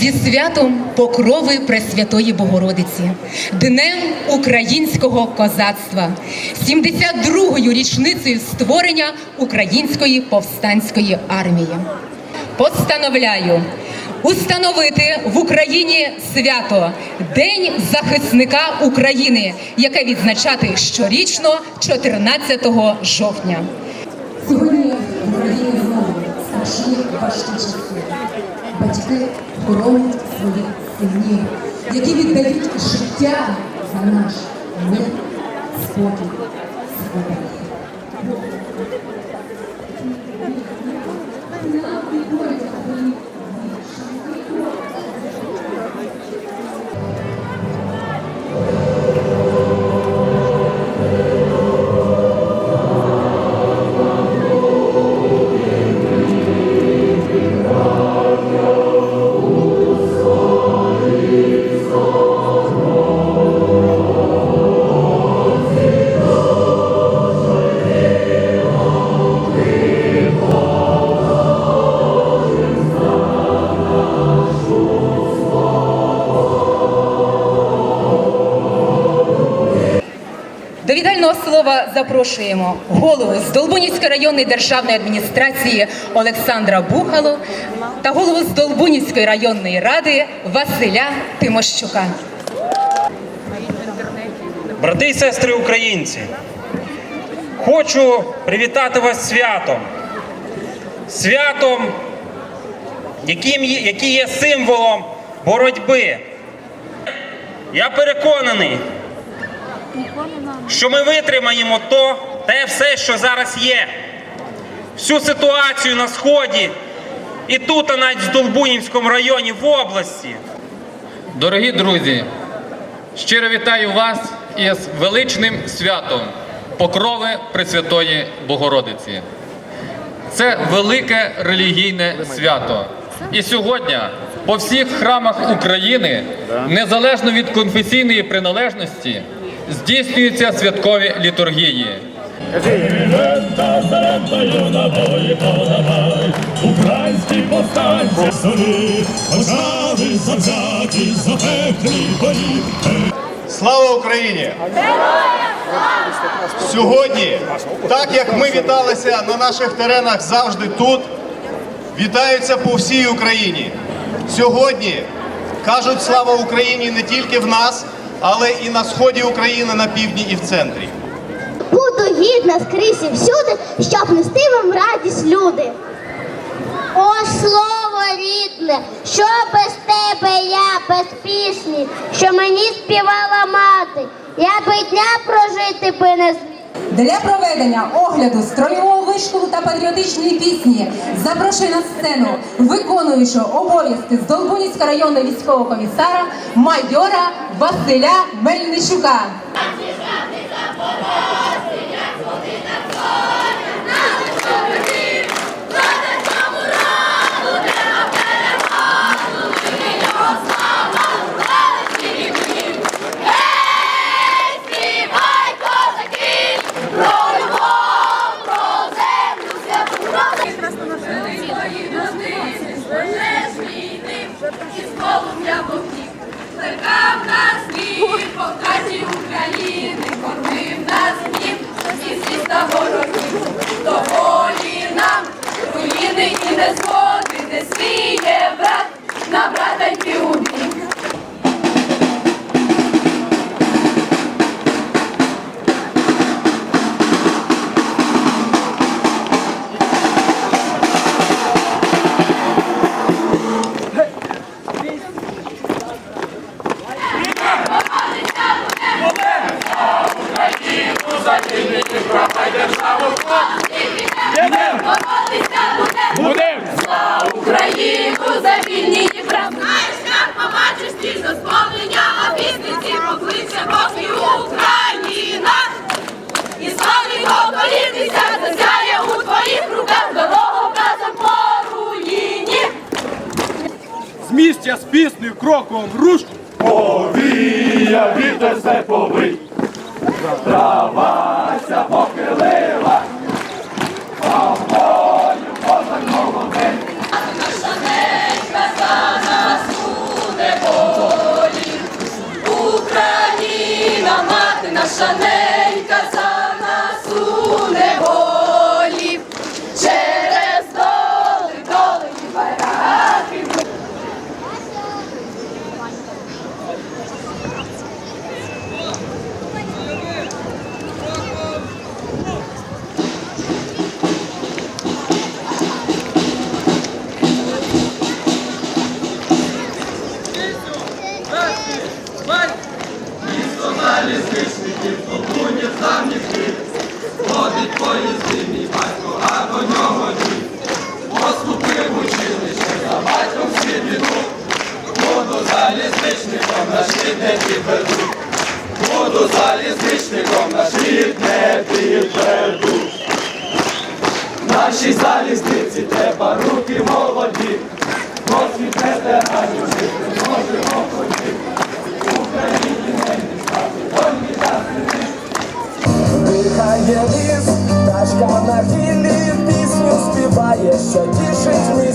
зі святом Покрови Пресвятої Богородиці, Днем українського козацтва, 72-ю річницею створення Української повстанської армії. Постановляю установити в Україні свято День захисника України, яке відзначати щорічно 14 жовтня. Сьогодні в Україні знову страшні важкі. Батьки хоронять своїх синів, які віддають життя за наш мир, спокій, свободу. До віддального слова запрошуємо голову з Долбунівської районної державної адміністрації Олександра Бухалу та голову з Долбунівської районної ради Василя Тимощука. Брати і сестри українці, хочу привітати вас святом. Святом, яким є, який є символом боротьби. Я переконаний, що ми витримаємо то, те все, що зараз є. Всю ситуацію на Сході і тут, а навіть в Долбунівському районі в області. Дорогі друзі, щиро вітаю вас із величним святом Покрови Пресвятої Богородиці. Це велике релігійне свято. І сьогодні по всіх храмах України, незалежно від конфесійної приналежності, здійснюються святкові літургії. Українські повстанці пожави завзяті, запеклі бої. Слава Україні! Сьогодні, так як ми віталися на наших теренах завжди тут, вітаються по всій Україні. Сьогодні кажуть слава Україні не тільки в нас, але і на сході України, на півдні і в центрі. Буду гідна скрізь і всюди, щоб нести вам радість люди. О, слово рідне, що без тебе я, без пісні, що мені співала мати, я би дня прожити би не зміг. Для проведення огляду строєвого вишколу та патріотичної пісні запрошую на сцену виконуючого обов'язки з Долбунівського районного військового комісара майора Василя Мельничука. Місця з піснею кроком руш. Повія вітер степовий, травася похилила, Нашій залізниці треба руки молоді, досвід ветеранів жити можемо. Україні не стати вольні та Дихає ліс, пташка на гіллі пісню співає, що тішить мій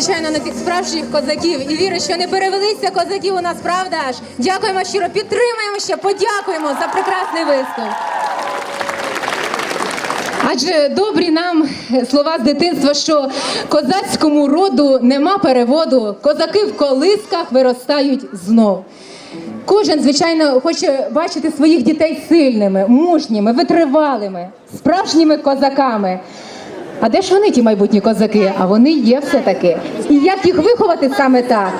звичайно, на цих справжніх козаків і вірить, що не перевелися козаків у нас, правда ж? Дякуємо щиро, підтримаємо ще, подякуємо за прекрасний виступ. Адже добрі нам слова з дитинства, що козацькому роду нема переводу, козаки в колисках виростають знов. Кожен, звичайно, хоче бачити своїх дітей сильними, мужніми, витривалими, справжніми козаками. А де ж вони, ті майбутні козаки? А вони є все-таки. І як їх виховати саме так?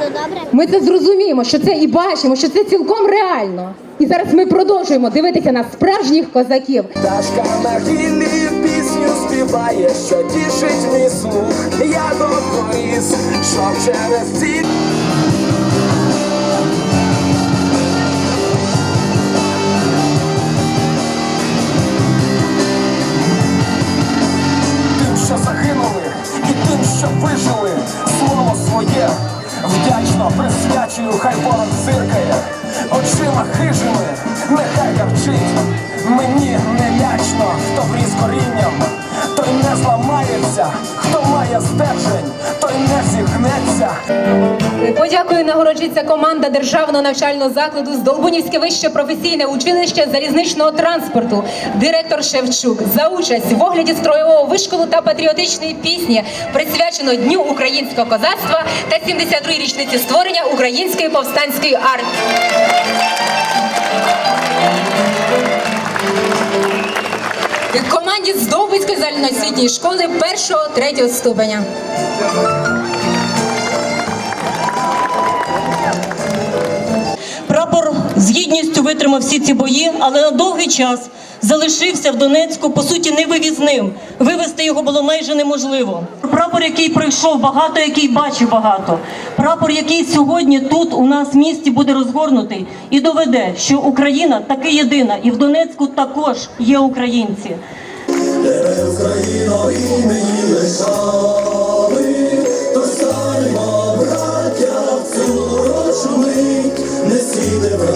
Ми це зрозуміємо, що це і бачимо, що це цілком реально. І зараз ми продовжуємо дивитися на справжніх козаків. Пташка на гіллі пісню співає, що тішить мій слух. Я докоріс, що через ці. Ворог зиркає, очима хижими, нехай гарчить. Мені не лячно, хто вріз корінням, той не зламається, хто має стержень, той не зігнеться. Подякую, нагороджується команда державного навчального закладу з Долбунівське вище професійне училище залізничного транспорту, директор Шевчук за участь в огляді строєвого вишколу та патріотичної пісні, присвячено Дню українського козацтва та 72-й річниці створення української повстанської армії. Команді з Довбицької загальноосвітньої школи першого третього ступеня. З гідністю витримав всі ці бої, але на довгий час залишився в Донецьку, по суті, невивізним. Вивезти його було майже неможливо. Прапор, який пройшов багато, який бачив багато. Прапор, який сьогодні тут у нас в місті буде розгорнутий і доведе, що Україна таки єдина, і в Донецьку також є українці. Україно імені лишали, то станьмо, браття, в цю несіте прапор вільної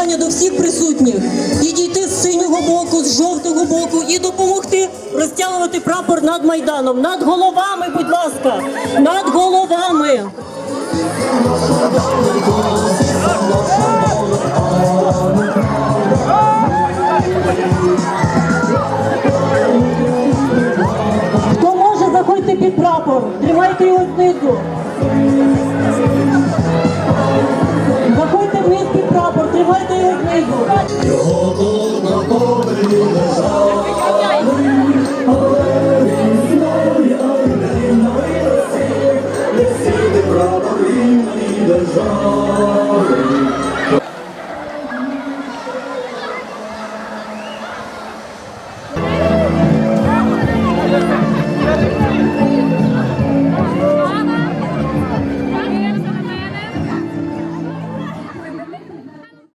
прохання до всіх присутніх підійти з синього боку, з жовтого боку і допомогти розтягувати прапор над майданом, над головами, будь ласка, над головами. Хто може, заходьте під прапор, тримайте його знизу. Заходьте вниз тримайте його книгу. Його тут на полі лежав, але